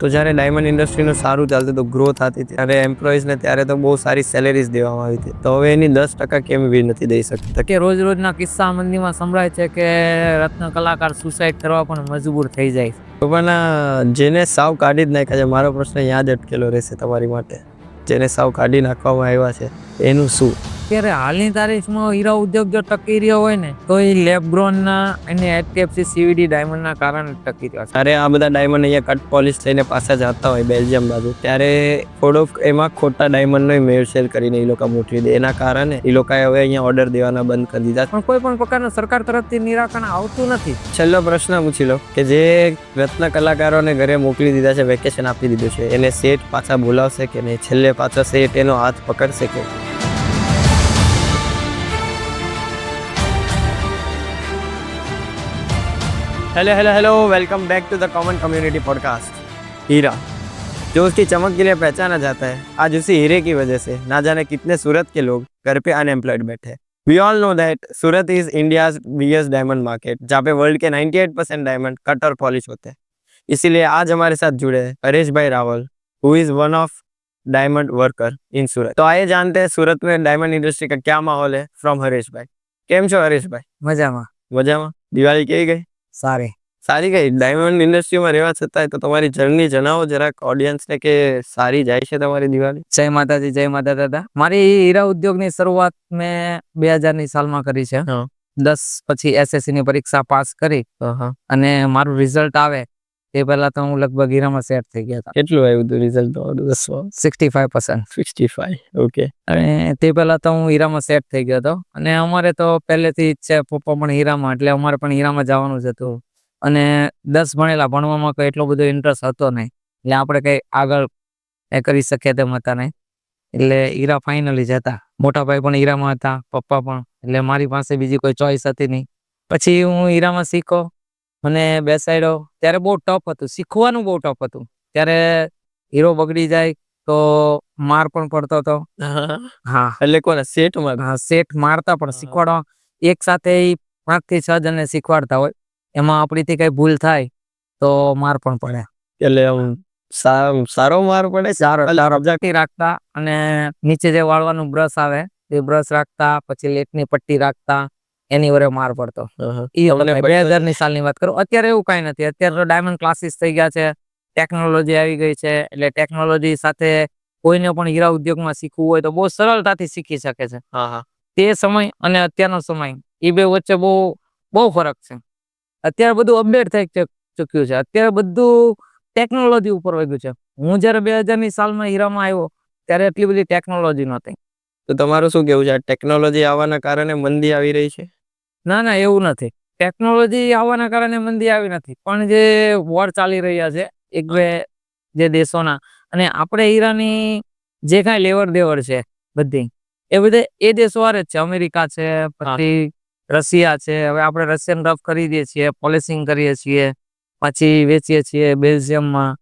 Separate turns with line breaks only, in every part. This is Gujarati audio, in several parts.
તો જ્યારે ડાયમંડ ઇન્ડસ્ટ્રીનું સારું ચાલતું હતું ગ્રોથ હતી ત્યારે એમ્પ્લોઈઝને ત્યારે તો બહુ સારી સેલેરીઝ દેવામાં આવી હતી. તો હવે એની દસ ટકા કેમ બી નથી દઈ શકતા?
કે રોજ રોજના કિસ્સા મંદીમાં સંભળાય છે કે રત્ન કલાકાર સુસાઇડ કરવા પણ મજબૂર થઈ જાય
તો પણ જેને સાવ કાઢી જ નાખ્યા છે મારો પ્રશ્ન યાદ અટકેલો રહેશે તમારી માટે. જેને સાવ કાઢી નાખવામાં આવ્યા છે એનું શું?
અત્યારે હાલની તારીખમાં હીરા ઉદ્યોગ જો ટકી રહ્યો હોય ને તો એ લેબગ્રોનના અને એચડીએફસી સીવીડી ડાયમંડના કારણે ટકી રહ્યો
અરે આ બધા ડાયમંડ અહીંયા કટ પોલિશ થઈને પાછા જતા હોય બેલ્જિયમ બાજુ. ત્યારે થોડોક એમાં ખોટા ડાયમંડનો મેળસેલ કરીને એ લોકો મોકલી દે. એના કારણે એ લોકોએ હવે અહીંયા ઓર્ડર દેવાના બંધ કરી દીધા.
પણ કોઈ પણ પ્રકારના સરકાર તરફથી નિરાકરણ આવતું નથી.
છેલ્લો પ્રશ્ન પૂછી લો કે જે રત્ન કલાકારોને ઘરે મોકલી દીધા છે વેકેશન આપી દીધું છે એને સેટ પાછા બોલાવશે કે નહીં? છેલ્લે પાછા સેટ એનો હાથ પકડશે કે hello hello hello welcome back to the common community podcast हीरा जो उसकी चमक के लिए पहचाना जाता है आज उसी हीरे की वजह से ना जाने कितने सूरत के लोग घर पे अनएम्प्लॉयड बैठे we all know that Surat is India biggest diamond market जहाँ पे वर्ल्ड के 98 परसेंट डायमंड कट और पॉलिश होते हैं इसीलिए आज हमारे साथ जुड़े हैं हरीश भाई Rawal who is one of diamond worker in Surat तो आइए जानते हैं सूरत में डायमंड इंडस्ट्री का क्या माहौल है फ्रॉम हरीश भाई કેમ છો હરેશભાઈ
મજામાં
મજામાં દિવાળી કેવી ગઈ
સારી
સારી ગઈ ડાયમંડ ઇન્ડસ્ટ્રીમાં રહેવા છતાંય તો તમારી જર્ની જણાવો જરાક ઓડિયન્સને કે સારી જાય છે તમારી દિવાળી?
જય માતાજી જય માતા દાદા. મારી હીરા ઉદ્યોગની શરૂઆત મેં બે હજારની સાલમાં કરી છે. દસ પછી એસએસસી ની પરીક્ષા પાસ કરી. અને મારું રિઝલ્ટ આવે તે પહેલા તો હું લગભગ હીરામાં સેટ થઈ ગયા હતા.
કેટલું આવ્યું હતું રિઝલ્ટ તમારું દસમો?
Sixty five percent
sixty five okay
અને તે પહેલા તો હું હીરામાં સેટ થઈ ગયો હતો. અને અમારે તો પહેલેથી જ છે પપ્પા પણ હીરામાં એટલે અમારે પણ હીરામાં જવાનું જ હતું. અને દસ ભણેલા ભણવામાં કોઈ એટલો બધો ઇન્ટરેસ્ટ હતો નહીં. એટલે આપણે કંઈ આગળ એ કરી શકીએ તેમ હતા નહીં. એટલે હીરા ફાઇનલી જ હતા. મોટા ભાઈ પણ હીરામાં હતા પપ્પા પણ. એટલે મારી પાસે બીજી કોઈ ચોઈસ હતી નહીં. પછી હું હીરામાં શીખો મને બેસાડ્યો. ત્યારે બહુ ટફ હતું શીખવાનું બહુ ટફ હતું. ત્યારે હીરો બગડી જાય તો માર પણ પડતો હતો. હા.
એટલે કોને સેટ
હા સેટ મારતા પણ શીખવાડવા. એક સાથે પાંચથી છ જણને શીખવાડતા હોય. એમાં આપણીથી કઈ ભૂલ થાય તો માર પણ પડે.
એટલે સારો માર પડે
સારો
એટલે
રાખતા અને નીચે જે વાળવાનું બ્રશ આવે એ બ્રશ રાખતા પછી લેટની પટ્ટી રાખતા એની વરે માર પડતો. બે હજારની સાલની વાત કરું. અત્યારે એવું કઈ નથી. અત્યારે તો ડાયમંડ ક્લાસીસ થઈ ગયા છે ટેકનોલોજી આવી ગઈ છે એટલે ટેકનોલોજી સાથે કોઈને પણ હીરા ઉદ્યોગમાં શીખવું હોય તો બહુ સરળતાથી શીખી શકે છે.
હા હા.
તે સમય અને અત્યારનો સમય એ બે વચ્ચે બહુ બહુ ફરક છે. અત્યારે બધું અપડેટ થઈ ચૂક- ચૂક્યું છે. અત્યારે બધું ટેકનોલોજી ઉપર વગ્યું છે. હું જ્યારે બે હજારની સાલમાં હીરામાં આવ્યો ત્યારે એટલી બધી ટેકનોલોજી નહોતી.
તો તમારું શું કેવું છે? આ ટેકનોલોજી આવવાના કારણે મંદી આવી રહી છે?
ના ના એવું નથી. ટેકનોલોજી આવવાના કારણે મંદી આવી નથી. પણ જે વોર ચાલી રહ્યા છે એક બે જે દેશોના અને આપણે હીરાની જે કાંઈ લેવડ દેવડ છે બધી એ બધે એ દેશો વારે જ છે. અમેરિકા છે પછી રશિયા છે. હવે આપણે રશિયન રફ ખરીદીએ છીએ પોલિશિંગ કરીએ છીએ પછી વેચીએ છીએ બેલ્જિયમમાં.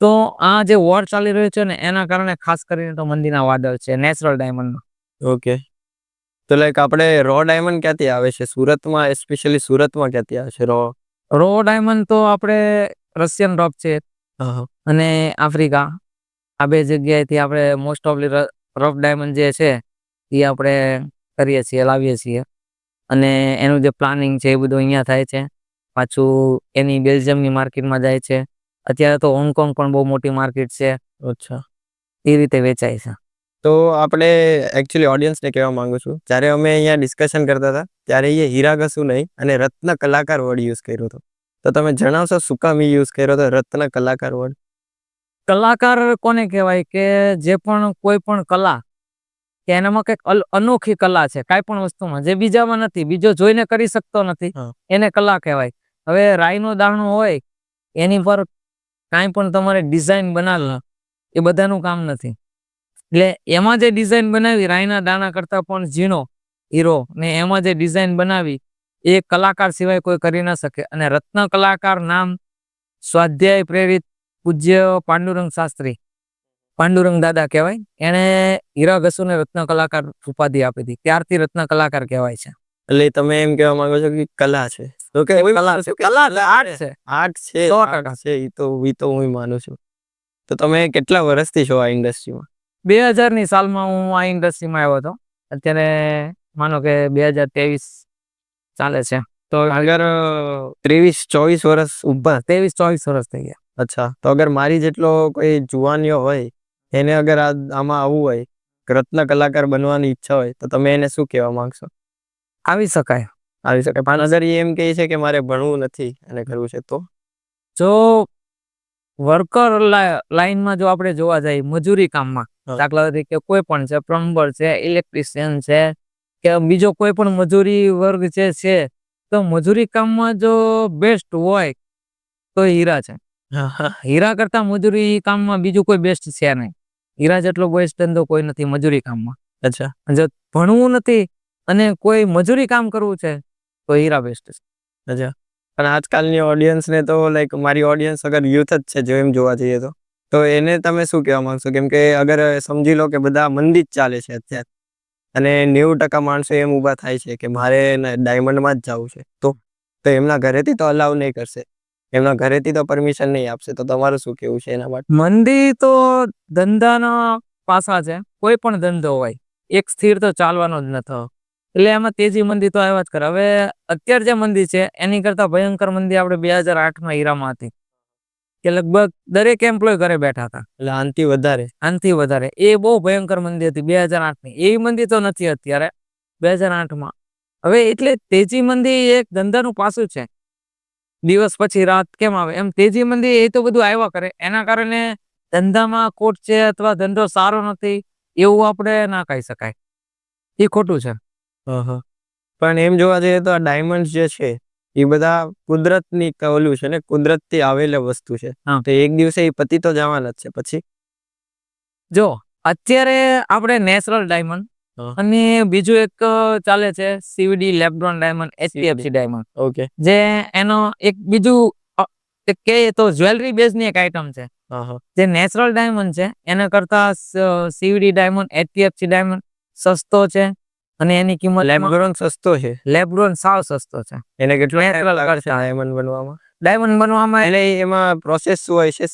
તો આ જે વોર ચાલી રહ્યો છે ને એના કારણે ખાસ કરીને તો મંદીના વાદળ છે નેચરલ ડાયમંડ.
ઓકે. તો લાઈક આપણે રો ડાયમંડ ક્યાંથી આવે છે? સુરતમાં એસ્પેશિયલી સુરતમાં ક્યાંથી આવે છે રો
રો ડાયમંડ તો આપણે રશિયન રફ છે. અને આફ્રિકા. આ બે જગ્યાએથી આપણે મોસ્ટ ઓફલી રફ ડાયમંડ જે છે એ આપણે કરીએ છીએ લાવીએ છીએ. અને એનું જે પ્લાનિંગ છે એ બધું અહીંયા થાય છે. પાછું એની બેલ્જિયમની માર્કેટમાં જાય છે. અત્યારે તો હોંગકોંગ પણ બહુ મોટી માર્કેટ છે.
અચ્છા.
એ રીતે વેચાય છે.
તો આપણે એકચ્યુઅલી ઓડિયન્સને કહેવા માંગુ છું. જ્યારે અમે અહીંયા ડિસ્કશન કરતા હતા ત્યારે એ હીરા ઘસું નહીં અને રત્ન કલાકાર વર્ડ યુઝ કર્યો હતો. તો તમે જણાવશો શું કામ યુઝ કર્યો હતો રત્ન કલાકાર વર્ડ
કલાકાર કોને કહેવાય? કે જે પણ કોઈ પણ કલા કે એનામાં કંઈક અનોખી કલા છે કાંઈ પણ વસ્તુમાં. જે બીજામાં નથી બીજો જોઈને કરી શકતો નથી એને કલા કહેવાય. હવે રાઈનો દાણો હોય એની પર કાંઈ પણ તમારે ડિઝાઇન બનાવે એ બધાનું કામ નથી. એટલે એમાં જે ડિઝાઇન બનાવી રાઈના દાણા કરતાં પણ ઝીણો હીરો ને એમાં જે ડિઝાઇન બનાવી એ કલાકાર સિવાય કોઈ કરી ના શકે. અને રત્ન કલાકાર નામ સ્વાધ્યાય પ્રેરિત પૂજ્ય પાંડુરંગ શાસ્ત્રી પાંડુરંગ દાદા કહેવાય એણે હીરા ઘસુને રત્ન કલાકાર ઉપાધિ આપી હતી. ત્યારથી રત્ન કલાકાર કહેવાય છે.
એટલે તમે એમ કહેવા માંગો છો કે કલા છે? તો કે કલા છે
કલા આર્ટ છે.
આર્ટ છે
સો ટકા.
છે એ તો એ તો હું માનું છું. તો તમે કેટલા વર્ષથી છો આ ઇન્ડસ્ટ્રીમાં?
બે હજારની સાલમાં હું આ ઇન્ડસ્ટ્રીમાં આવ્યો હતો. અત્યારે માનો કે બે હજાર ત્રેવીસ ચાલે છે.
તો અગર ત્રેવીસ ચોવીસ વર્ષ ઊભા?
ત્રેવીસ ચોવીસ વર્ષ થઈ ગયા.
અચ્છા. તો અગર મારી જેટલો કોઈ જુવાનીઓ હોય એને અગર આ આમાં આવવું હોય રત્ન કલાકાર બનવાની ઈચ્છા હોય તો તમે એને શું કહેવા માંગશો?
આવી શકાય.
આવી શકાય. પણ અગર એ એમ કહે છે કે મારે ભણવું નથી અને કરવું છે તો?
જો વર્કર લાઈનમાં જો આપણે જોવા જઈએ મજૂરી કામમાં દાખલા તરીકે કોઈ પણ છે પ્લમ્બર છે ઇલેક્ટ્રિશિયન છે કે બીજો કોઈ પણ મજૂરી વર્ગ જે છે તો મજૂરી કામમાં જો બેસ્ટ હોય તો હીરા છે. હીરા કરતા મજૂરી કામમાં બીજું કોઈ બેસ્ટ છે નહીં. હીરા જેટલો બેસ્ટ ધંધો કોઈ નથી મજૂરી કામમાં.
અચ્છા.
જો ભણવું નથી અને કોઈ મજૂરી કામ કરવું છે તો હીરા બેસ્ટ છે.
અચ્છા. પણ આજકાલની ઓડિયન્સને તો લાઈક મારી ઓડિયન્સ અગર યુથ જ છે જો એમ જોવા જઈએ તો તો એને તમે શું કહેવા માંગશો? કેમ કે અગર સમજી લો કે બધા મંદી જ ચાલે છે અત્યારે. અને નેવું ટકા માણસો એમ ઊભા થાય છે કે મારે ડાયમંડમાં જ જવું છે. તો તો એમના ઘરેથી તો અલાઉ નહીં કરશે. એમના ઘરેથી તો પરમિશન નહીં આપશે તો તમારું શું કેવું છે એના માટે?
મંદી તો ધંધાના પાસા છે કોઈ પણ ધંધો હોય એક સ્થિર તો ચાલવાનો જ નથી. એટલે એમાં તેજી મંદી તો આવ્યા જ કરે. હવે અત્યારે જે મંદી છે એની કરતા ભયંકર મંદી આપણે બે હજાર આઠમાં હીરામાં હતી કે લગભગ દરેક એમ્પ્લોય ઘરે બેઠા હતા.
એટલે આનથી વધારે?
આનથી વધારે. એ બહુ ભયંકર મંદી હતી બે હજાર આઠની. એવી મંદી તો નથી અત્યારે બે હજાર આઠમાં. હવે એટલે તેજી મંદી એક ધંધાનું પાસું છે. દિવસ પછી રાત કેમ આવે? એમ તેજી મંદી એ તો બધું આવ્યા કરે. એના કારણે ધંધામાં ખોટ છે અથવા ધંધો સારો નથી એવું આપણે ના કહી શકાય. એ ખોટું છે.
પણ એમ જોવા જઈએ તો આ ડાયમંડ જે છે એ બધા કુદરતની ઓલું છે ને કુદરતથી આવેલી વસ્તુ છે. તો એક દિવસે એ પતિ તો જવાના જ છે. પછી?
જો અત્યારે આપણે નેચરલ ડાયમંડ. અને બીજું એક ચાલે છે CVD lab grown diamond HPFC
diamond okay
જે એનો એક બીજું કે તો જ્વેલરી બેઝની એક આઈટમ છે. જે નેચરલ ડાયમંડ છે એના કરતા સીવીડી ડાયમંડ એચપીએફસી ડાયમંડ સસ્તો છે અને એની કિંમત
લેબ્રોન સસ્તો છે?
લેબ્રોન સાવ સસ્તો છે.
એને કેટલો લાગે છે ડાયમંડ બનવામાં?
ડાયમંડ બનવામાં
એટલે એમાં પ્રોસેસ શું હોય છે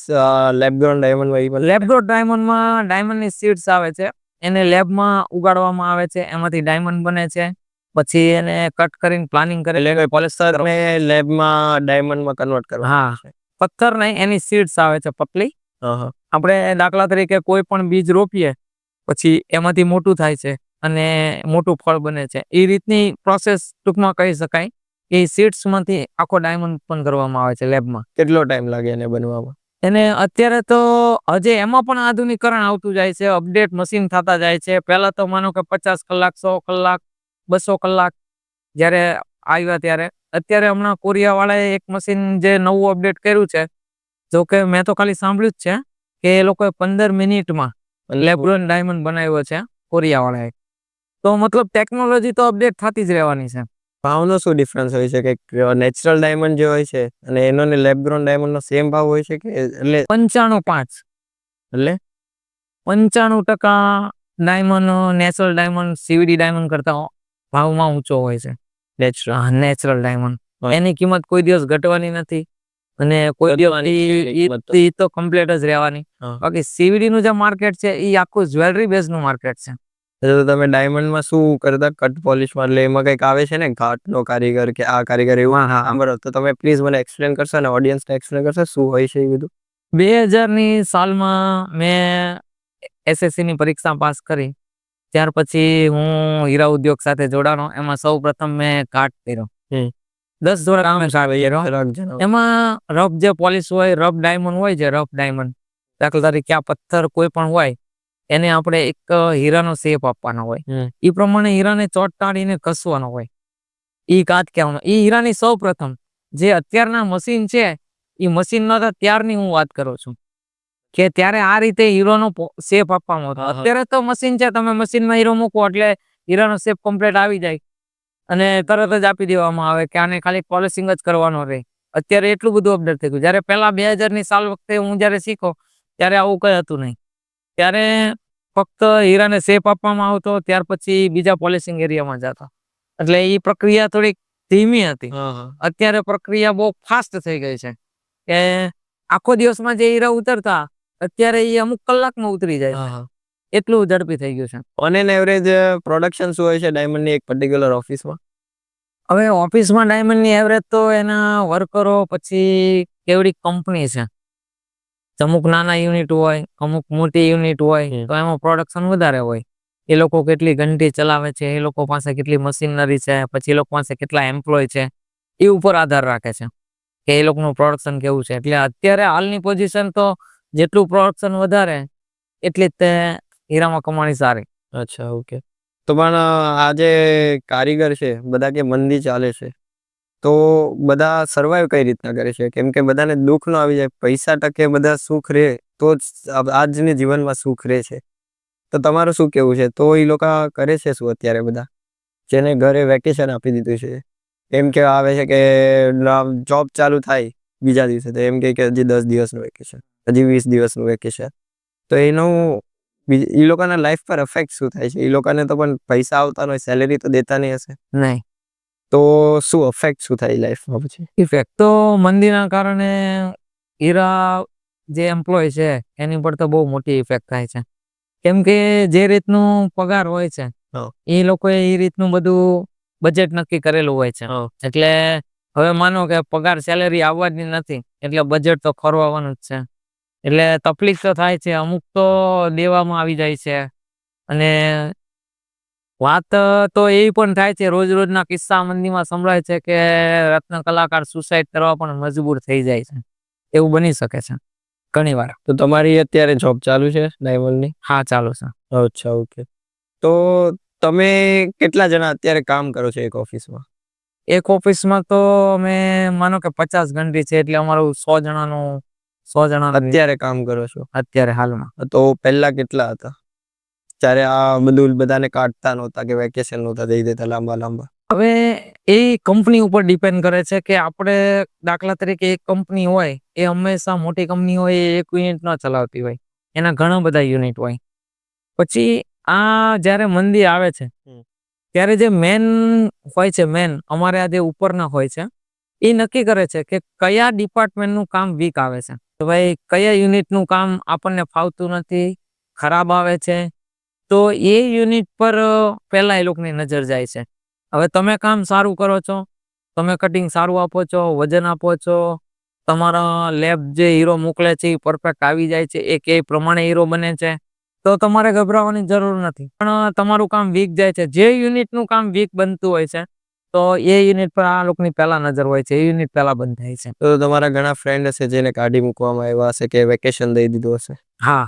lab grown diamond
lab grown ડાયમંડમાં ડાયમંડની સીડ્સ આવે છે. એને લેબમાં ઉગાડવામાં આવે છે એમાંથી ડાયમંડ બને છે પછી એને કટ કરીને પ્લાનિંગ કરે
એટલે પોલિસ્ટર લેબમાં ડાયમંડમાં કન્વર્ટ કરવા
હા. પથ્થર નહીં એની સીડ્સ આવે છે પતલી. આપણે દાખલા તરીકે કોઈ પણ બીજ રોપીએ પછી એમાંથી મોટું થાય છે અને મોટું ફળ બને છે. એ રીતની પ્રોસેસ ટૂંકમાં કહી શકાય. એ સીડ્સમાંથી આખો ડાયમંડ પણ કરવામાં આવે છે લેબમાં.
કેટલો ટાઈમ લાગે એને બનવામાં?
એને અત્યારે તો હજે એમાં પણ આધુનિકરણ આવતું જાય છે અપડેટ મશીન થતા જાય છે. પહેલા તો માનો કે પચાસ કલાક સો કલાક બસો કલાક જ્યારે આવ્યા ત્યારે. અત્યારે હમણાં કોરિયાવાળાએ એક મશીન જે નવું અપડેટ કર્યું છે જો કે મેં તો ખાલી સાંભળ્યું જ છે કે એ લોકોએ પંદર મિનિટમાં લેબ્રોન ડાયમંડ બનાવ્યો છે કોરિયાવાળાએ. તો મતલબ ટેકનોલોજી તો અપડેટ થતી જ રહેવાની છે.
ભાવનો શું ડિફરન્સ હોય છે? કે નેચરલ ડાયમંડ જે હોય છે અને એનો ને લેબગ્રોન ડાયમંડ નો સેમ ભાવ હોય છે કે એટલે
પંચાણું પાંચ.
એટલે?
પંચાણું ટકા diamond natural diamond CVD diamond કરતા ભાવમાં ઊંચો હોય છે.
Natural
natural diamond. એની કિંમત કોઈ દિવસ ઘટવાની નથી અને કોઈ દિવસ
તો.
કમ્પ્લીટ જ રહેવાની. બાકી સીવીડી નું જે માર્કેટ છે એ આખું જ્વેલરી બેઝનું માર્કેટ છે.
તો તમે ડાયમંડમાં શું કરતા? કટ પોલિશમાં એટલે એમાં કંઈક આવે છે ને ઘાટનો કારીગર કે આ કારીગર એવું?
હા, હા.
બરાબર તો તમે પ્લીઝ મને એક્સપ્લેન કરશો ને ઓડિયન્સને એક્સપ્લેન કરશો શું હોય છે એ બધું?
બે હજારની સાલમાં મેં એસએસસી ની પરીક્ષા પાસ કરી. ત્યાર પછી હું હીરા ઉદ્યોગ સાથે જોડાણો. એમાં સૌ પ્રથમ મેં કાટ કર્યો દસ ધોરણ કામે કર્યો. એમાં રફ જે પોલિશ હોય રફ ડાયમંડ હોય છે રફ ડાયમંડ દાખલા તરીકે આ પથ્થર કોઈ પણ હોય એને આપણે એક હીરાનો શેપ આપવાનો હોય. એ પ્રમાણે હીરાને ચોટાડીને ઘસવાનો હોય. એ કાચ કહેવાનો. એ હીરાની સૌ પ્રથમ જે અત્યારના મશીન છે એ મશીન નતા ત્યારની હું વાત કરું છું. કે ત્યારે આ રીતે હીરોનો શેપ આપવામાં હતો. અત્યારે તો મશીન છે તમે મશીનમાં હીરો મૂકો એટલે હીરાનો શેપ કમ્પ્લીટ આવી જાય. અને તરત જ આપી દેવામાં આવે કે આને ખાલી પોલિશિંગ જ કરવાનો રહે. અત્યારે એટલું બધું અપડેટ થઈ ગયું. જ્યારે પહેલા બે હજારની સાલ વખતે હું જ્યારે શીખો ત્યારે આવું કઈ હતું નહીં. ત્યારે ફક્ત હીરાને શેપ આપવામાં આવતો ત્યાર પછી બીજા પોલિશિંગ એરિયામાં જતા. એટલે એ પ્રક્રિયા થોડીક ધીમી હતી. અત્યારે પ્રક્રિયા બહુ ફાસ્ટ થઈ ગઈ છે. કે આખો દિવસમાં જે હીરા ઉતરતા અત્યારે એ અમુક કલાકમાં ઉતરી જાય. એટલું ઝડપી થઈ ગયું છે.
ઓન એન એવરેજ પ્રોડક્શન શું હોય છે ડાયમંડની એક પર્ટિક્યુલર ઓફિસમાં
હવે ઓફિસમાં ડાયમંડની એવરેજ તો એના વર્કરો પછી કેવડી કંપની છે. અમુક નાના યુનિટ હોય અમુક મોટી યુનિટ હોય તો એમાં પ્રોડક્શન વધારે હોય. એ લોકો કેટલી ઘંટી ચલાવે છે એ લોકો પાસે કેટલી મશીનરી છે પછી એ લોકો પાસે કેટલા એમ્પ્લોય છે એ ઉપર આધાર રાખે છે કે એ લોકોનું પ્રોડક્શન કેવું છે. એટલે અત્યારે હાલની પોઝિશન તો જેટલું પ્રોડક્શન વધારે એટલી જ તે હીરામાં કમાણી સારી.
અચ્છા ઓકે તો પણ આ જે કારીગર છે બધા કે મંદી ચાલે છે? તો બધા સર્વાઈવ કઈ રીતના કરે છે? કેમ કે બધાને દુઃખ ન આવી જાય, પૈસા ટકે બધા સુખ રહે, તો જ આજને જીવનમાં સુખ રહે છે. તો તમારું શું કેવું છે? તો એ લોકો કરે છે શું અત્યારે બધા? જેને ઘરે વેકેશન આપી દીધું છે. એમ કે આવે છે કે જોબ ચાલુ થાય બીજા દિવસે, તો એમ કે હજી દસ દિવસનું વેકેશન હજી વીસ દિવસનું વેકેશન તો એનું એ લોકોના લાઈફ પર અફેક્ટ શું થાય છે? એ લોકોને તો પણ પૈસા આવતા હોય સેલેરી તો દેતા નહીં હશે?
નહીં.
તો શું અફેક્ટ શું થાય લાઈફમાં પછી?
ઇફેક્ટ તો મંદીના કારણે હીરા જે એમ્પ્લોય છે એની પર તો બહુ મોટી ઇફેક્ટ થાય છે. કેમ કે જે રીતનું પગાર હોય છે એ લોકોએ એ રીતનું બધું બજેટ નક્કી કરેલું હોય છે. એટલે હવે માનો કે પગાર સેલેરી આવવાની નથી એટલે બજેટ તો ખોરવાનું જ છે. એટલે તકલીફ તો થાય છે અમુક તો દેવામાં આવી જાય છે. અને વાત તો એ પણ થાય છે રોજ રોજના કિસ્સા મંદીમાં સંભળાય છે કે રત્ન કલાકાર સુસાઇડ કરવા પણ મજબૂર થઈ જાય છે. એવું બની શકે છે ઘણી વાર.
તો તમારી અત્યારે જોબ ચાલુ છે ડાયમંડની?
હા ચાલુ છે.
અચ્છા ઓકે. તો તમે કેટલા જણા અત્યારે કામ કરો છો એક ઓફિસમાં?
એક ઓફિસમાં તો અમે માનો કે પચાસ ઘંટી છે એટલે અમારું સો જણાનું સો જણા
અત્યારે કામ કરો છો?
અત્યારે હાલમાં.
તો પહેલા કેટલા હતા? જ્યારે આ બધું બધાને કાઢતા નહોતા કે વેકેશન નહોતા દઈ દેતા લાંબા લાંબા.
હવે એ કંપની ઉપર ડિપેન્ડ કરે છે કે આપણે દાખલા તરીકે એક કંપની હોય એ હંમેશા મોટી કંપની હોય એ એક યુનિટ ન ચલાવતી હોય. એના ઘણા બધા યુનિટ હોય. પછી આ જ્યારે મંદી આવે છે ત્યારે જે મેન હોય છે મેન અમારે આ જે ઉપરના હોય છે એ નક્કી કરે છે કે કયા ડિપાર્ટમેન્ટનું કામ વીક આવે છે. તો ભાઈ કયા યુનિટનું કામ આપણને ફાવતું નથી ખરાબ આવે છે તો એ યુનિટ પર પહેલાં એ લોકોની નજર જાય છે. હવે તમે કામ સારું કરો છો તમે કટિંગ સારું આપો છો વજન આપો છો તમારા લેબ જે હીરો મોકલે છે એ પરફેક્ટ આવી જાય છે એ કે પ્રમાણે હીરો બને છે તો તમારે ગભરાવાની જરૂર નથી. પણ તમારું કામ વીક જાય છે. જે યુનિટનું કામ વીક બનતું હોય છે તો એ યુનિટ પર આ લોકોની પહેલા નજર હોય છે એ યુનિટ પહેલા બંધ થાય છે.
તો તમારા ઘણા ફ્રેન્ડ હશે જેને કાઢી મૂકવામાં આવ્યા હશે કે વેકેશન દઈ દીધું હશે?
હા.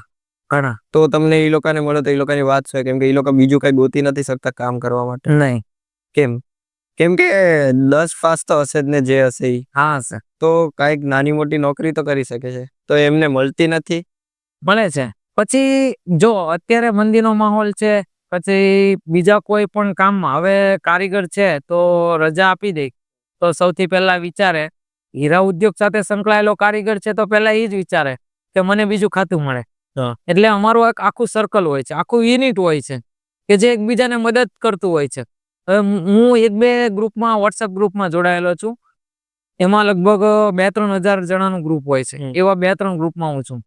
ઘણા.
તો તમને એ લોકોને મળો તો એ લોકોની વાત છે કેમ કે એ લોકો બીજું કઈ ગોતી નથી શકતા કામ કરવા માટે.
નહીં.
કેમ? કેમ કે દસ પાસ તો હશે જ ને જે હશે એ
હા સર
તો કાંઈક નાની મોટી નોકરી તો કરી શકે છે. તો એમને મળતી નથી.
મળે છે. પછી જો અત્યારે મંદીનો માહોલ છે પછી બીજા કોઈ પણ કામમાં હવે કારીગર છે તો રજા આપી દે. તો સૌથી પહેલા વિચારે હીરા ઉદ્યોગ સાથે સંકળાયેલો કારીગર છે તો પહેલા એ જ વિચારે કે મને બીજું ખાતું મળે. એટલે અમારું એક આખું સર્કલ હોય છે. આખું યુનિટ હોય છે કે જે એકબીજાને મદદ કરતું હોય છે. હવે હું- એક બે ગ્રુપમાં વોટ્સઅપ ગ્રુપમાં જોડાયેલો છું. એમાં લગભગ બે ત્રણ હજાર જણાનું ગ્રુપ હોય છે. એવા બે ત્રણ ગ્રુપમાં હું છું.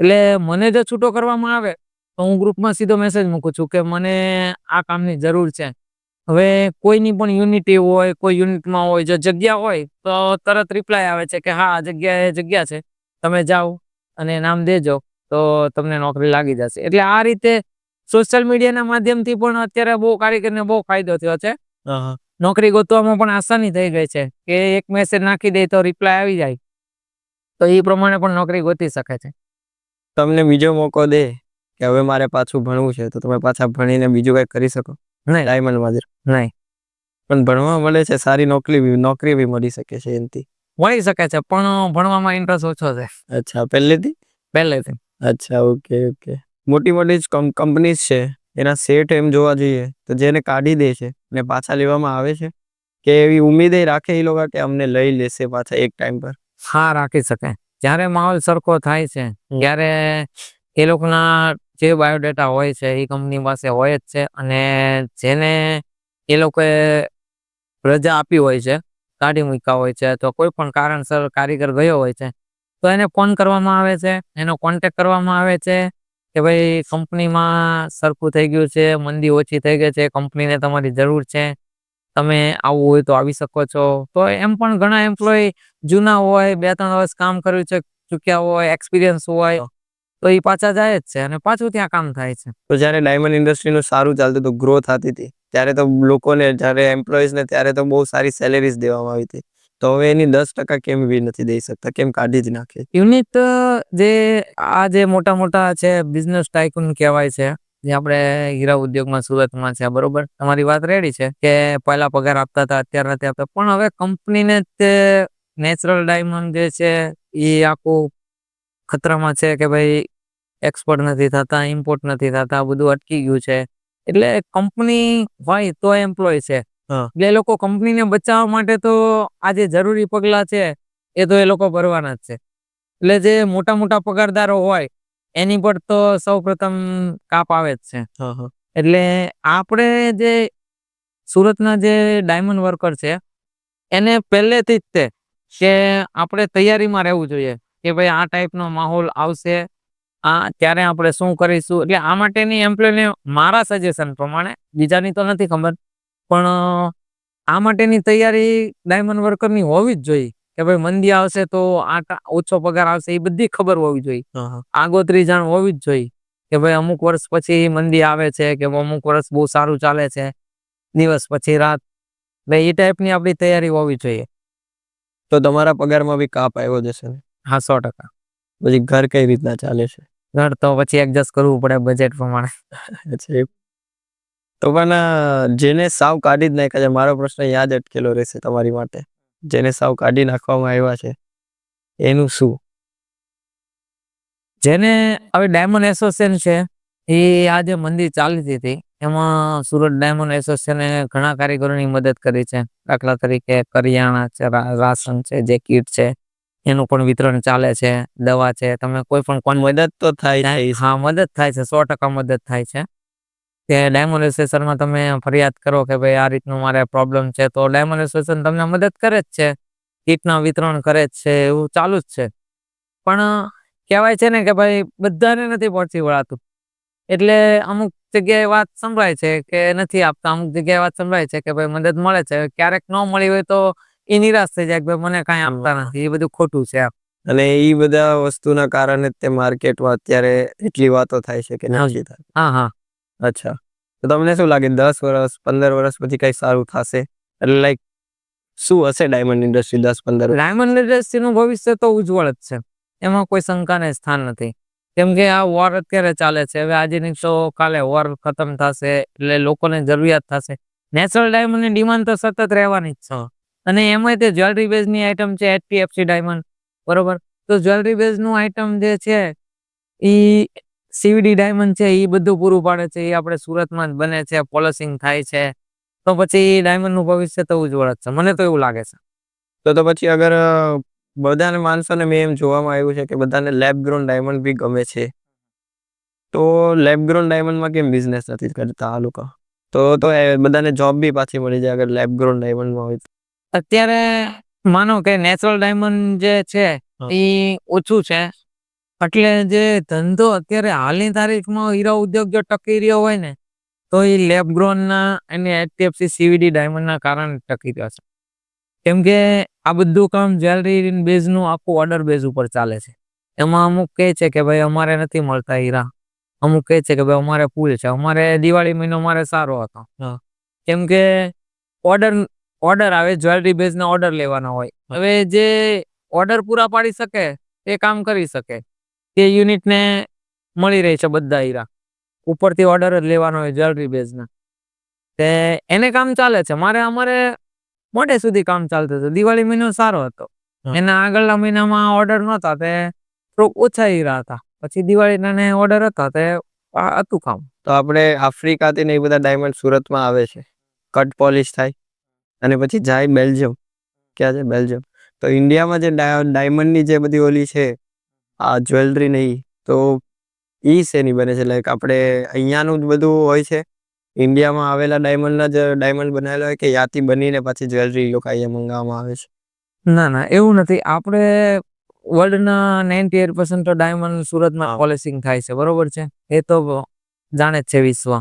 એટલે મને જો છૂટો કરવામાં આવે તો હું ગ્રુપમાં સીધો મેસેજ મૂકું છું કે મને આ કામની જરૂર છે. હવે કોઈની પણ યુનિટી હોય કોઈ યુનિટમાં હોય જો જગ્યા હોય તો તરત રિપ્લાય આવે છે કે હા આ જગ્યાએ જગ્યા છે. તમે જાઓ અને નામ દેજો. તો તમને નોકરી લાગી જશે. એટલે આ રીતે સોશિયલ મીડિયાના માધ્યમથી પણ અત્યારે બહુ કારીગરને બહુ ફાયદો થયો છે. નોકરી ગોતવામાં પણ આસાની થઈ ગઈ છે કે એક મેસેજ નાખી દે તો રિપ્લાય આવી જાય. તો એ પ્રમાણે પણ નોકરી ગોતી શકે છે.
તમને બીજો મોકો દે કે હવે મારે પાછું ભણવું છે તો તમે પાછા ભણીને બીજું કંઈ કરી શકો?
નહીં.
ડાયમંડ માજર
નહીં.
પણ ભણવા મળે છે સારી નોકરી નોકરી બી મળી શકે છે એનાથી.
મળી શકે છે પણ ભણવામાં ઇન્ટરેસ્ટ ઓછો છે.
અચ્છા પહેલેથી?
પહેલેથી.
અચ્છા ઓકે ઓકે. મોટી મોટી કંપનીઝ છે. એના સેટ એમ જોવા જઈએ તો જેને કાઢી દે છે ને પાછા લેવામાં આવે છે કે એવી ઉમેદે રાખે એ લોકો કે અમને લઈ લેશે પાછા એક ટાઈમ પર.
હા રાખી શકે જ્યારે માહોલ સરખો થાય છે. ત્યારે એ લોકોના જે બાયોડેટા હોય છે એ કંપની પાસે હોય જ છે અને જેને એ લોકોએ રજા આપી હોય છે કાઢી મૂક્યા હોય છે તો કોઈ પણ કારણસર કારીગર ગયો હોય છે તો એને ફોન કરવામાં આવે છે, એનો કોન્ટેક કરવામાં આવે છે કે ભાઈ કંપનીમાં સરખું થઈ ગયું છે, મંદી ઓછી થઈ ગઈ છે, કંપનીને તમારી જરૂર છે, તમે આવવું હોય તો આવી શકો છો. તો એમ પણ ઘણા એમ્પ્લોય જૂના હોય, બે ત્રણ વર્ષ કામ કર્યું છે, ચૂક્યા હોય એક્સપિરિયન્સ હોય, તો એ પાછા જાય જ છે અને પાછું ત્યાં કામ થાય છે.
તો જ્યારે ડાયમંડ ઇન્ડસ્ટ્રીનું સારું ચાલતું હતું ગ્રો થતી હતી, ત્યારે તો લોકોને, જ્યારે એમ્પ્લોઈઝને ત્યારે તો બહુ સારી સેલેરીઝ દેવામાં આવી હતી. તો હવે એની દસ ટકા કેમ બી નથી દઈ શકતા? કેમ કાઢી જ નાખે?
યુનિટ જે, આ જે મોટા મોટા છે, બિઝનેસ ટાઇકુન કહેવાય છે, જે આપણે હીરા ઉદ્યોગમાં, સુરતમાં છે બરોબર? તમારી વાત રેડી છે કે પહેલા પગાર આપતા હતા, અત્યારે નથી આપતા. પણ હવે કંપનીને તે નેચરલ ડાયમંડ જે છે એ આખું ખતરામાં છે કે ભાઈ એક્સપોર્ટ નથી થતા, ઇમ્પોર્ટ નથી થતા બધું અટકી ગયું છે. એટલે કંપની હોય તો એમ્પ્લોય છે. એટલે એ લોકો કંપનીને બચાવવા માટે તો આ જે જરૂરી પગલાં છે એ તો એ લોકો ભરવાના જ છે. એટલે જે મોટા મોટા પગારદારો હોય એની પર તો સૌ પ્રથમ કાપ આવે જ છે. એટલે આપણે જે સુરતના જે ડાયમંડ વર્કર છે એને પહેલેથી જ તે કે આપણે તૈયારીમાં રહેવું જોઈએ કે ભાઈ આ ટાઈપનો માહોલ આવશે આ ત્યારે આપણે શું કરીશું? એટલે આ માટેની એમ્પ્લોયને મારા સજેશન પ્રમાણે બીજાની તો નથી ખબર પણ આ માટેની તૈયારી ડાયમંડ વર્કરની હોવી જ જોઈએ. કે ભાઈ મંદી આવશે તો આ ઓછો પગાર આવશે એ બધી ખબર હોવી જોઈએ. આગોતરી જાણ હોવી જ જોઈએ. કે ભાઈ અમુક વર્ષ પછી મંદી આવે છે કે અમુક વર્ષ બહુ સારું ચાલે છે દિવસ પછી રાત. એ ટાઈપની આપણી તૈયારી હોવી જોઈએ.
તો તમારા પગારમાં બી કાપ આવ્યો જશે ને?
હા સો ટકા.
પછી ઘર કઈ રીતના ચાલે છે?
ઘર તો પછી એડજસ્ટ કરવું પડે બજેટ પ્રમાણે.
તો પણ જેને સાવ કાઢી જ નાખ્યા છે મારો પ્રશ્ન યાદ અટકેલો રહેશે તમારી માટે. જેને સાવ કાઢી નાખવામાં આવ્યા છે એનું શું?
જેને હવે ડાયમંડ એસોસિએશન છે એ આ જે મંદિર ચાલતી હતી. એમાં સુરત ડાયમંડ એસોસિએશને ઘણા કારીગરોની મદદ કરી છે. દાખલા તરીકે કરિયાણા છે રાશન છે જે કીટ છે એનું પણ વિતરણ ચાલે છે દવા છે તમે કોઈ પણ
મદદ તો થાય
હા મદદ થાય છે સો ટકા મદદ થાય છે. કે ડાયમંડ એસોસિએશનમાં તમે ફરિયાદ કરો કે ભાઈ આ રીતનું મારે પ્રોબ્લેમ છે તો ડાયમંડ એસોસિએશન તમને મદદ કરે જ છે. કીટના વિતરણ કરે જ છે એવું ચાલુ જ છે. પણ કહેવાય છે ને કે ભાઈ બધાને નથી પહોંચી વળાતું. એટલે અમુક જગ્યાએ વાત સંભળાય છે કે નથી આપતા અમુક જગ્યાએ વાત સંભળાય છે કે ભાઈ મદદ મળે છે. ક્યારેક ન મળી હોય તો એ નિરાશ થઈ જાય કે ભાઈ મને કાંઈ આપતા નથી એ બધું ખોટું છે
અને એ બધા વસ્તુના કારણે તે માર્કેટમાં અત્યારે એટલી વાતો થાય છે કે નથી
હા હા.
અચ્છા. તો તમને શું લાગે, દસ વર્ષ પંદર વર્ષ પછી કઈ સારું થશે? એટલે લાઈક શું હશે ડાયમંડ ઇન્ડસ્ટ્રી દસ, પંદર?
ડાયમંડ ઇન્ડસ્ટ્રીનું ભવિષ્ય તો ઉજ્જવળ જ છે. એમાં કોઈ શંકાને સ્થાન નથી. કેમ કે આ વોર અત્યારે ચાલે છે. હવે આજે નીકળશો કાલે વોર ખતમ થશે, એટલે લોકોને જરૂરિયાત થશે. નેચરલ ડાયમંડની ડિમાન્ડ તો સતત રહેવાની જ છે. અને એમાંય તે જ્વેલરી બેઝની આઇટમ છે એચપીએફસી ડાયમંડ બરોબર? તો જ્વેલરી બેઝનું આઇટમ જે છે એ સીવીડી ડાયમંડ છે એ બધું પૂરું પાડે છે એ આપણે સુરતમાં જ બને છે પોલિશિંગ થાય છે. તો પછી ડાયમંડનું ભવિષ્ય તો ઉજ્જવળ જ છે. મને તો એવું લાગે છે.
તો તો પછી અગર બધાને માણસોને મેં એમ જોવામાં આવ્યું છે કે બધાને લેબ ગ્રોન ડાયમંડ બી ગમે છે. તો લેબ ગ્રોન ડાયમંડમાં કેમ બિઝનેસ નથી કરતા આ લોકો? તો તો બધાને જોબ બી પાછી મળી જાય અગર લેબ ગ્રોન ડાયમંડમાં હોય
અત્યારે માનો કે નેચરલ ડાયમંડ જે છે એ ઓછું છે. એટલે જે ધંધો અત્યારે હાલની તારીખમાં હીરા ઉદ્યોગ જો ટકી રહ્યો હોય ને તો એ લેબ ગ્રોનના અને એચડીએફસી સીવીડી ડાયમંડના કારણે ટકી રહ્યો છે. કેમ કે આ બધું કામ જ્વેલરી બેઝનું આખું ઓર્ડર બેઝ ઉપર ચાલે છે. એમાં અમુક કહે છે કે ભાઈ અમારે નથી મળતા હીરા. અમુક કહે છે કે ભાઈ અમારે ફૂલ છે. અમારે દિવાળી મહિનો અમારે સારો હતો. કેમ કે ઓર્ડર ઓર્ડર આવે જ્વેલરી બેઝના ઓર્ડર લેવાના હોય. હવે જે ઓર્ડર પૂરા પાડી શકે એ કામ કરી શકે. તે યુનિટને મળી રહે છે બધા હીરા. ઉપરથી ઓર્ડર જ લેવાનો હોય જ્વેલરી બેઝના તે એને કામ ચાલે છે. મારે અમારે મોટે સુધી કામ ચાલતું હતું. દિવાળી મહિનો સારો હતો. એના આગળના મહિનામાં ઓર્ડર નહોતા. તે થોડુંક ઓછા હીરા હતા. પછી દિવાળીના ને ઓર્ડર હતા. તે હતું કામ.
તો આપણે આફ્રિકાથી ને એ બધા ડાયમંડ સુરતમાં આવે છે. કટ પોલિશ થાય. અને પછી જાય બેલ્જિયમ ક્યાં છે? બેલ્જિયમ તો ઇન્ડિયામાં જે ડાય- ડાયમંડની જે બધી ઓલી છે આ જ્વેલરી નહીં તો એ શેની બને છે. લાઈક આપણે અહીંયાનું જ બધું હોય છે. ઇન્ડિયામાં આવેલા ડાયમંડના જ ડાયમંડ બનાવેલા હોય કે યાથી બનીને પછી જ્વેલરી લોકો અહીંયા મંગાવવામાં આવે છે.
ના ના એવું નથી. આપણે વર્લ્ડના નાઇન્ટી એટ પર્સન્ટ ડાયમંડ સુરતમાં. પોલિશિંગ થાય છે. બરોબર છે? એ તો જાણે જ છે વિશ્વ.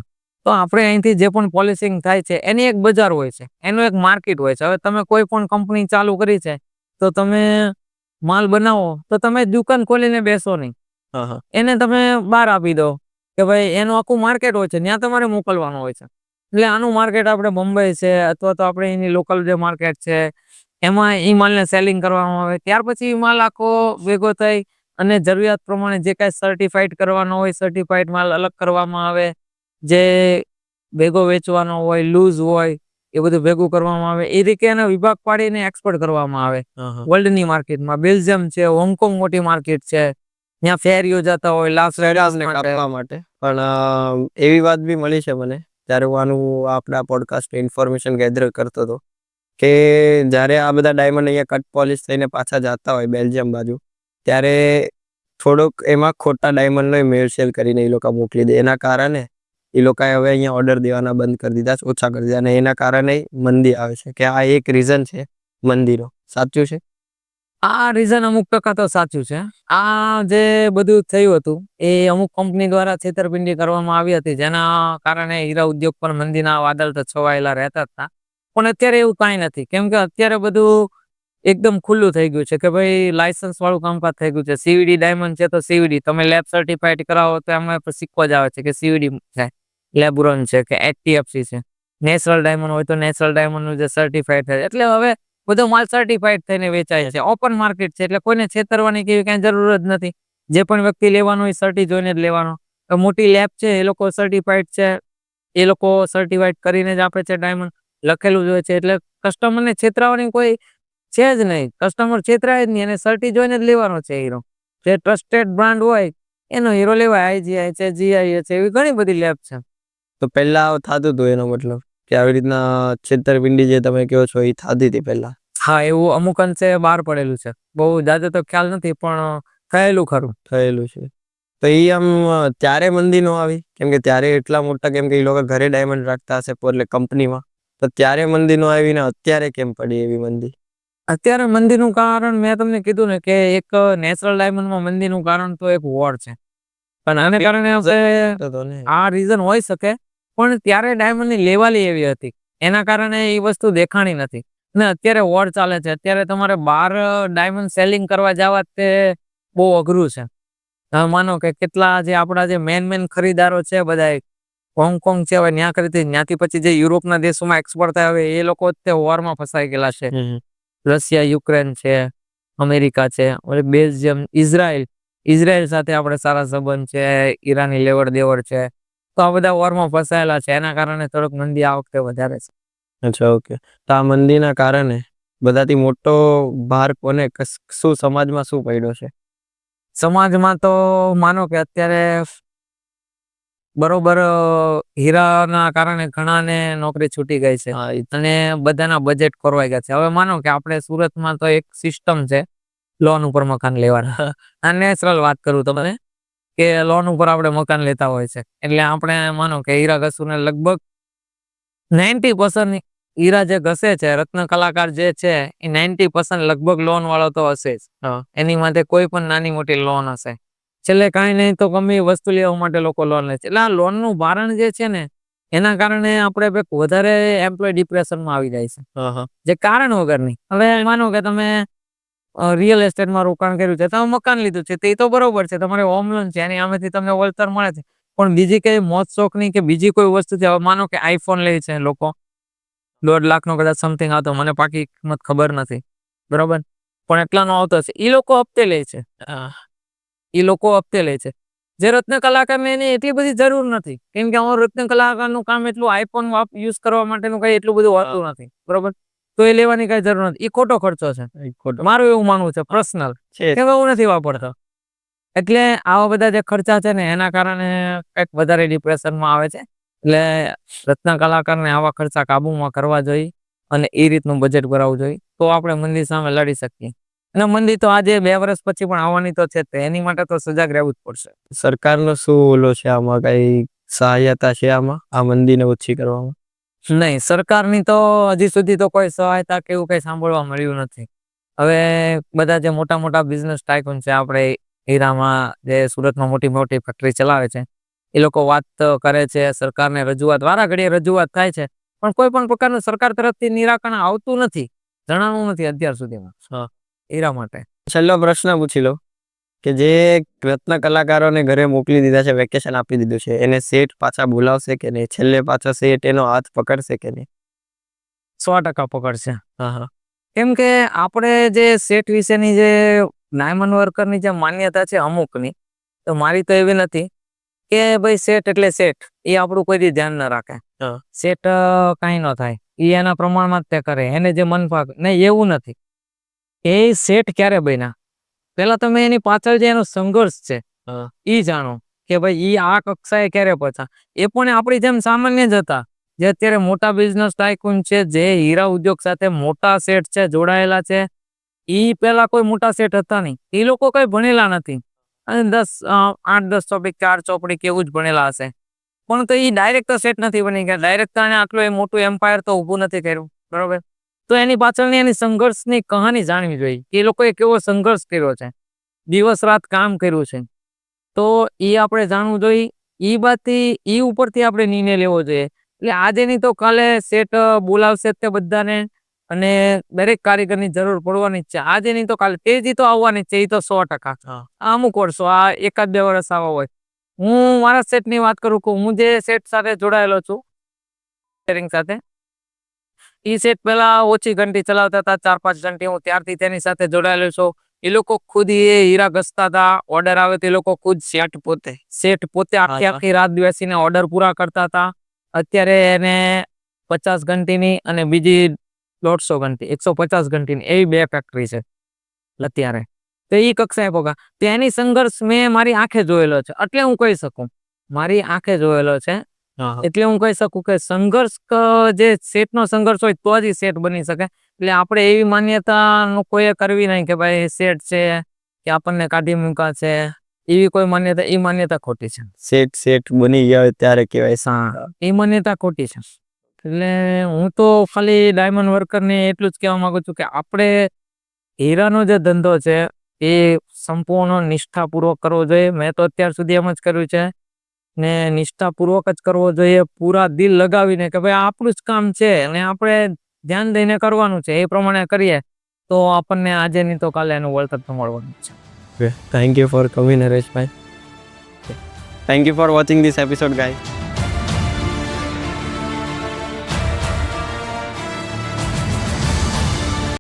તો આપણે અહીંથી જે પણ પોલિશિંગ થાય છે એની એક બજાર હોય છે. એનું એક માર્કેટ હોય છે. હવે તમે કોઈ પણ કંપની ચાલુ કરી છે તો તમે માલ બનાવો તો તમે દુકાન ખોલીને બેસો નહીં. એને તમે બહાર આપી દો કે ભાઈ એનું આખું માર્કેટ હોય છે ત્યાં તમારે મોકલવાનું હોય છે. એટલે આનું માર્કેટ આપણે મુંબઈ છે અથવા તો આપણે એની લોકલ જે માર્કેટ છે એમાં એ માલને સેલિંગ કરવામાં આવે. ત્યાર પછી એ માલ આખો ભેગો થઈ અને જરૂરિયાત પ્રમાણે જે કાંઈ સર્ટિફાઈડ કરવાનો હોય સર્ટિફાઈડ માલ અલગ કરવામાં આવે. જે ભેગો વેચવાનો હોય લૂઝ હોય એ બધું ભેગું કરવામાં આવે. એ રીતે એને વિભાગ પાડીને એક્સપોર્ટ કરવામાં આવે. વર્લ્ડની માર્કેટમાં. બેલ્જિયમ છે હોંગકોંગ મોટી માર્કેટ છે. ત્યાં ફેર યોજાતા હોય લાસ્ટ
ટ્રેડર્સને કાપવા માટે. પણ એવી વાત બી મળી છે મને. જ્યારે હું આનું આપણા પોડકાસ્ટ ઇન્ફોર્મેશન ગેધર કરતો હતો કે જ્યારે આ બધા ડાયમંડ અહીંયા કટ પોલિશ થઈને પાછા જતા હોય બેલ્જિયમ બાજુ ત્યારે થોડોક એમાં ખોટા ડાયમંડનો મેળસેલ કરીને એ લોકો મોકલી દે. એના કારણે એ લોકોએ હવે અહીંયા ઓર્ડર દેવાના બંધ કરી દીધા ઓછા કરી દીધા અને એના કારણે મંદી આવે છે, કે આ એક રીઝન છે મંદીનો. સાચું છે?
આ રીઝન અમુક ટકા તો સાચું છે. આ જે બધું થયું હતું, એ અમુક કંપની દ્વારા છેતરપિંડી કરવામાં આવી હતી, જેના કારણે હીરા ઉદ્યોગ પર મંદીના વાદળ તો છવાયેલા રહેતા હતા. પણ અત્યારે એવું કાંઈ નથી. કેમ કે અત્યારે બધું એકદમ ખુલ્લું થઈ ગયું છે, કે ભાઈ લાયસન્સ વાળું કામકાજ થઈ ગયું છે. સીવીડી ડાયમંડ છે તો સીવીડી તમે લેબ સર્ટિફાઈડ કરાવો તો એમાં શીખવા જ આવે છે કે સીવીડી છે લેબ્રોન છે કે એચટીએફસી છે. નેચરલ ડાયમંડ હોય તો નેચરલ ડાયમંડનું જે સર્ટિફાઈડ થાય એટલે હવે બધો માલ સર્ટિફાઈડ થઈને વેચાય છે. ઓપન માર્કેટ છે એટલે કોઈને છેતરવાની કેવી કાંઈ જરૂર જ નથી. જે પણ વ્યક્તિ લેવાનો હોય સર્ટી જોઈને જ લેવાનો. મોટી લેબ છે, એ લોકો સર્ટિફાઈડ છે. એ લોકો સર્ટિફાઈડ કરીને જ આપે છે ડાયમંડ. લખેલું જ હોય છે. એટલે કસ્ટમરને છેતરાવાની કોઈ છે જ નહીં. કસ્ટમર છેતરાય જ નહીં. અને સર્ટી જોઈને જ લેવાનો છે હીરો જે ટ્રસ્ટેડ બ્રાન્ડ હોય, એનો હીરો લેવાય. આઈજીઆઈ છે જીઆઈ છે, એવી ઘણી બધી લેબ છે.
તો પહેલા થતું હતું એનો મતલબ કે આવી રીતના છેતરપિંડી જે તમે કહો છો એ થતી હતી પહેલા?
હા એવું અમુક અંશે બહાર પડેલું છે. બહુ જાતે તો ખ્યાલ નથી પણ થયેલું ખરું.
થયેલું છે. તો એ આમ ત્યારે મંદી નો આવી? કેમ કે ત્યારે એટલા મોટા કેમ કે એ લોકો ઘરે ડાયમંડ રાખતા હશે એટલે કંપનીમાં. તો ત્યારે મંદી નો આવી ને અત્યારે કેમ પડી એવી મંદી?
અત્યારે મંદીનું કારણ મેં તમને કીધું ને કે એક નેચરલ ડાયમંડમાં મંદીનું કારણ તો એક વોર છે. પણ આને કારણે આ રીઝન હોઈ શકે પણ ત્યારે ડાયમંડની લેવાલી એવી હતી. એના કારણે એ વસ્તુ દેખાણી નથી. ને અત્યારે વોર ચાલે છે. અત્યારે તમારે બહાર ડાયમંડ સેલિંગ કરવા જવા તે બહુ અઘરું છે. માનો કે કેટલા જે આપણા જે મેન મેન ખરીદારો છે બધા હોંગકોંગ છે હવે ત્યાં કરી ત્યાંથી પછી જે યુરોપના દેશોમાં એક્સપોર્ટ થાય હવે એ લોકો તે વોરમાં ફસાઈ ગયેલા છે. રશિયા યુક્રેન છે અમેરિકા છે બેલ્જિયમ ઇઝરાયલ ઇઝરાયલ સાથે આપણે સારા સંબંધ છે ઈરાની લેવડ દેવડ છે. તો આ બધા ઓરમાં ફસાયેલા છે. એના કારણે થોડોક મંદી આ વખતે વધારે છે.
અચ્છા ઓકે. તો આ મંદીના કારણે બધાથી મોટો ભાર કોને? શું સમાજમાં શું પડ્યો છે?
સમાજમાં તો માનો કે અત્યારે બરોબર હીરાના કારણે ઘણાને નોકરી છૂટી ગઈ છે. અને બધાના બજેટ ખોરવાઈ ગયા છે. હવે માનો કે આપણે સુરતમાં તો એક સિસ્ટમ છે. લોન ઉપર મકાન લેવાના. આ નેચરલ વાત કરું તમને. કે લોન ઉપર આપણે મકાન લેતા હોય છે. એટલે આપણે માનો કે હીરા ઘસુને લગભગ નાઇન્ટી પર્સન્ટ હીરા જે ઘસે છે રત્ન કલાકાર જે છે એ નાઇન્ટી પર્સન્ટ લગભગ લોન વાળો તો હશે જ. એની માટે કોઈ પણ નાની મોટી લોન હશે. છેલ્લે કાંઈ નહીં તો ગમે વસ્તુ લેવા માટે લોકો લોન લે છે. એટલે આ લોનનું ભારણ જે છે ને એના કારણે આપણે કંઈક વધારે એમ્પ્લોય ડિપ્રેશનમાં આવી જાય છે. જે કારણ વગરની. હવે માનો કે તમે રિયલ એસ્ટેટમાં રોકાણ કર્યું છે. તમે મકાન લીધું છે. તે તો બરોબર છે. તમારે હોમ લોન છે. એની આમેથી તમને વળતર મળે છે. પણ બીજી કઈ મોત શોખની કે બીજી કોઈ વસ્તુ છે? હવે માનો કે આઈફોન લે છે લોકો. દોઢ લાખનો કદાચ સમથિંગ આવતો. મને પાકી કિંમત ખબર નથી. બરોબર? પણ એટલાનો આવતો હશે એ લોકો હપ્તે લે છે. એ લોકો હપ્તે લે છે. જે રત્ન કલાકારને એની એટલી બધી જરૂર નથી. કેમ કે અમારું રત્ન કલાકારનું કામ એટલું આઈફોન યુઝ કરવા માટેનું કઈ એટલું બધું હોતું નથી. બરોબર? તો એ લેવાની કઈ જરૂર નથી. એ ખોટો ખર્ચો છે. મારું એવું માનવું છે પર્સનલ કે હું નથી વાપરતો. એટલે આવા બધા જે ખર્ચા છે ને એના કારણે કંઈક વધારે ડિપ્રેશનમાં આવે છે. એટલે રત્ન કલાકારને આવા ખર્ચા કાબુમાં કરવા જોઈએ અને એ રીતનું બજેટ ભરાવવું જોઈએ. તો આપણે મંદી સામે લડી શકીએ. અને મંદી તો આજે બે વર્ષ પછી પણ આવવાની તો છે એની માટે તો સજાગ રહેવું જ પડશે.
સરકારનો શું ઓલો છે આમાં કઈ સહાયતા છે આમાં આ મંદીને ઓછી કરવામાં?
નહીં સરકારની તો હજી સુધી તો કોઈ સહાયતા કે એવું કઈ સાંભળવા મળ્યું નથી. હવે બધા જે મોટા મોટા બિઝનેસ ટાઇકૂન છે આપણે હીરામાં જે સુરતમાં મોટી મોટી ફેક્ટરી ચલાવે છે એ લોકો વાત કરે છે સરકારને રજૂઆત વારા ઘડીએ રજૂઆત થાય છે પણ કોઈ પણ પ્રકારનું સરકાર તરફથી નિરાકરણ આવતું નથી જણાવવું નથી અત્યાર સુધીમાં.
હા.
હીરા માટે.
છેલ્લો પ્રશ્ન પૂછી લો. કે જે રત્ન કલાકારોને ઘરે મોકલી દીધા છે વેકેશન આપી દીધું છે એને સેટ પાછા બોલાવશે કે નહીં? છેલ્લે પાછો સેટ એનો હાથ પકડશે કે નહીં?
સો ટકા પકડશે.
હા હા.
કેમ કે આપણે જે સેટ વિશેની જે ડાયમંડ વર્કરની જે માન્યતા છે અમુકની તો મારી તો એવી નથી કે ભાઈ સેટ એટલે સેટ એ આપણું કોઈ ધ્યાન ન રાખે. સેટ કાંઈ ન થાય. એ એના પ્રમાણમાં જ તે કરે. એને જે મન ફાવે નહીં એવું નથી. એ સેટ ક્યારે બન્યા? પેલા તમે એની પાછળ જે એનો સંઘર્ષ છે એ જાણો કે ભાઈ એ આ કક્ષાએ ક્યારે પહોંચા એ પણ આપણી જેમ સામાન્ય જ હતા જે અત્યારે મોટા બિઝનેસ ટાઇકુન છે જે હીરા ઉદ્યોગ સાથે મોટા સેટ છે જોડાયેલા છે. એ પેલા કોઈ મોટા સેટ હતા નહીં. એ લોકો કઈ ભણેલા નથી. અને દસ આઠ દસ ચોપડી ચાર ચોપડી કેવું જ ભણેલા હશે. પણ તો એ ડાયરેક્ટ તો સેટ નથી બની ગયા. ડાયરેક્ટ આને આટલું એ મોટું એમ્પાયર તો ઊભું નથી કર્યું. બરોબર? તો એની પાછળની એની સંઘર્ષની કહાની જાણવી જોઈએ. કે એ લોકોએ કેવો સંઘર્ષ કર્યો છે. દિવસ રાત કામ કર્યું છે. તો એ આપણે જાણવું જોઈએ. એ બાદથી એ ઉપરથી આપણે નિર્ણય લેવો જોઈએ. એટલે આજે નહીં તો કાલે સેટ બોલાવશે તે બધાને. અને દરેક કારીગરની જરૂર પડવાની જ છે. આજે નહીં તો કાલે તેજી તો આવવાની જ છે. એ તો સો ટકા. આ અમુક વર્ષો આ એકાદ બે વર્ષ આવા હોય. હું મારા સેટની વાત કરું કે હું જે સેટ સાથે જોડાયેલો છું. સાથે. એ સેટ પહેલા ઓછી ઘંટી ચલાવતા હતા ચાર પાંચ ઘંટી હું ત્યારથી તેની સાથે જોડાયેલો છું. એ લોકો ખુદ એ હીરા ઘસતા હતા ઓર્ડર આવે તો એ લોકો ખુદ સેટ પોતે સેટ પોતે આખી. આખી રાત બેસીને ઓર્ડર પૂરા કરતા હતા અત્યારે એને પચાસ ઘંટીની અને બીજી દોઢસો ઘંટી એકસો પચાસ ઘંટીની એવી બે ફેક્ટરી છે અત્યારે. તો એ કક્ષાએ પગા તેની એની સંઘર્ષ મેં મારી આંખે જોયેલો છે. એટલે હું કહી શકું. મારી આંખે જોયેલો છે એટલે હું કહી શકું કે સંઘર્ષ ક- જે સેટનો સંઘર્ષ હોય તો જ સેટ બની શકે. એટલે આપણે એવી માન્યતા કોઈએ કરવી નહીં કે ભાઈ સેટ છે કે આપણને કાઢી મૂકા છે. એવી કોઈ માન્યતા એ માન્યતા ખોટી છે.
સેટ સેટ બની ગયા હોય ત્યારે કહેવાય
હા એ માન્યતા ખોટી છે. એટલે હું તો ખાલી ડાયમંડ વર્કરને એટલું જ કહેવા માંગુ છું કે આપણે હીરાનો જે ધંધો છે એ સંપૂર્ણ નિષ્ઠાપૂર્વક કરવો જોઈએ. મેં તો અત્યાર સુધી એમ જ કર્યું છે ને નિષ્ઠાપૂર્વક જ કરવો જોઈએ, પૂરા દિલ લગાવીને કે ભાઈ આપણું જ કામ છે અને આપણે ધ્યાન દઈને કરવાનું છે, એ પ્રમાણે કરીએ, તો આપણને આજે નહીં તો કાલે એનું વળતર તો મળવાનું છે.
Thank you for coming Nareshbhai thank you for watching this episode guys